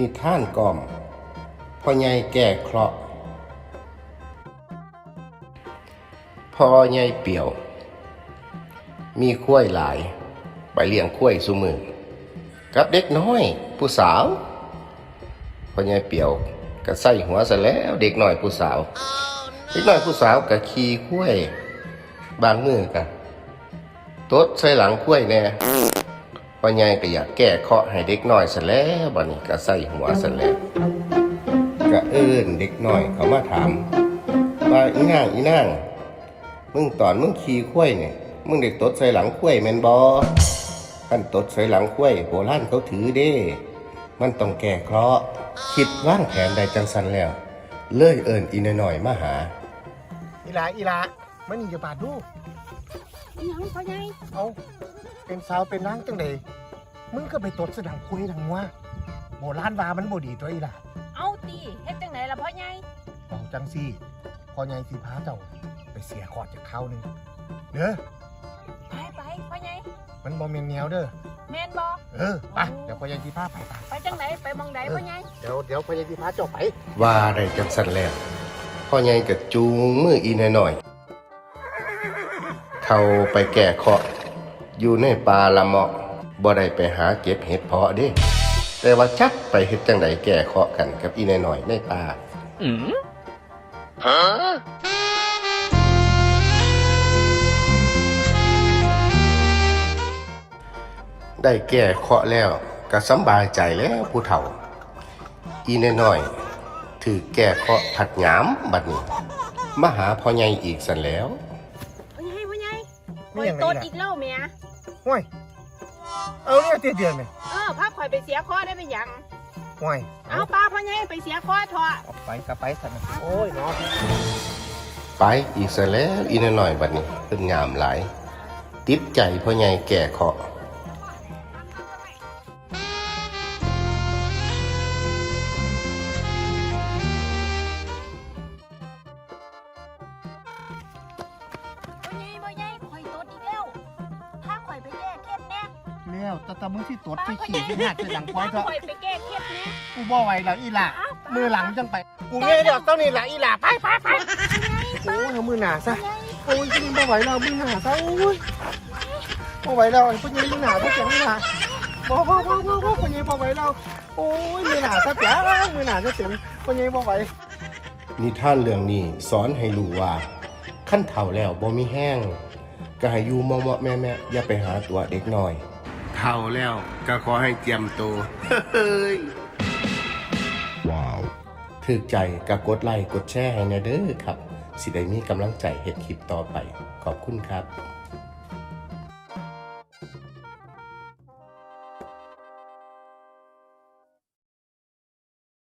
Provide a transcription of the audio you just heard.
นิทานกล่อมพ่อใหญ่แก่เคราะห์พ่อใหญ่เปี่ยว มีข้วยหลาย ไปเลี้ยงข้วยสุมือกับเด็กน้อย ผู้สาวพ่อใหญ่เปี่ยวก็ใส่หัวซะแล้วเด็กน้อยผู้สาว เด็กน้อยผู้สาวก็ขี่ข้วย บางมือก็ตดใส่หลังข้วยแน่ พ่อใหญ่ก็อยากแก้เคราะห์ให้เด็กน้อยซะแล้วบัดนี้ก็ใส่หัวซะแล้วก็เอิ้นเด็กน้อยเขามาถามว่าอีนางอีนางมึงตอนมึงขี่ข้วยเนี่ยมึงได้ตดใส่หลังข้วยแมนบ่คันตดใส่หลังข้วยโบราณเขาถือเด้ มันต้องแก้เคราะห์คิดว่างแผนได้จังสันแล้ว เลยเอิ้นอีน้อยๆมาหา อีหลาอีหลามันนี่จะบาดดู อีหยังพ่อใหญ่เอาเป็นสาวเป็นนางจังใดมึงก็ไปตดสดังคุยดังว่าโบราณว่ามันบ่ดีตัวอีหลาเอาตีเฮ็ดจังไหนล่ะพ่อใหญ่เอาจังซี่พอใหญ่สิพาเจ้าไปเสียขอดจากเขาหนึงเด้อไปไปพ่อใหญ่มันบ่แม่นแนวเด้อแม่นบ่เออไปเดี๋ยวพอใหญ่สิพาไปไปไปจังไหนไปหมองใดพ่อใหญ่เดี๋ยวเดี๋ยวพอใหญ่สิพาเจ้าไปว่าได้จังสันแล้วพ่อใหญ่ก็จูงมืออีน้อยๆ เข้าไปแก้เคราะห์อยู่ในป่าละเมาะบ่ได้ไปหาเก็บเห็ดเพาะเด้ แต่ว่าจักไปเฮ็ดจังไดแก้เคราะห์กันกับอีน้อยๆในป่าได้แก้เคราะห์แล้วก็สำบายใจแล้วผู้เฒ่า อีน้อยๆถือแก้เคราะห์ผัดหยามบัดนี้มาหาพ่อใหญ่อีกสันแล้ว ไม่ข่อยอย่างไรตดล่ะอีกแล้วแม่ห่วยเอาเนี่ยเตี้ยเดือนเนี่ยเออพาข่อยไปเสียคอได้ไปหยังห่วยเอาป้าพ่อใหญ่ไปเสียคอเถอะเอาไปก็ไปสันนะโอ้ยเนาะไปอีกสันแล้วอีน้อยๆบัดนี้เป็นงามหลาย ติดใจพ่อใหญ่แก่เคราะ ห์พ่อใหญ่พ่อใหญ่ข่อยตดอีกแล้วพาข่อยไปแก้เคล็ดแน่แล้วแต่ตามึงที่ตดป้าที่พ่อขี่ใหญ่ที่หาดที่หลังควายเถอะข่อยไปแก้เคล็ดแน่กูบ่ไหวแล้วอีหล่ะอ้าวป้ามือหลังจังไป กูเงี้ยเดี๋ยวต้องนี่หละอีหล่ะไปไปไปโอ้ยเอามือหนาซะโอ้ยจริงบ่ไหวแล้วมือหนาซะโอ้ยบ่ไหวแล้วไอ้พวกนี้มือหนาพวกเจ้ามือหนาบ่บ่บ่บ่บ่พวกนี้บ่ไหวแล้วโอ้ยมือหนาซะเปียมือหนาซะเต็มพวกนี้บ่ไหวนิทานเรื่องนี้สอนให้รู้ว่าขั้นเฒ่าแล้วบ่มีแห้ง ก็ให้อยู่มอมๆแม่ๆอย่าไปหาตัวเด็กน้อยเฒ่าแล้วก็ขอให้เจียมตัวเฮ้ยว้าวถึกใจก็กดไลค์กดแชร์ให้แนะเด้อครับ สิได้มีกำลังใจเฮ็ดคลิปต่อไป ขอบคุณครับ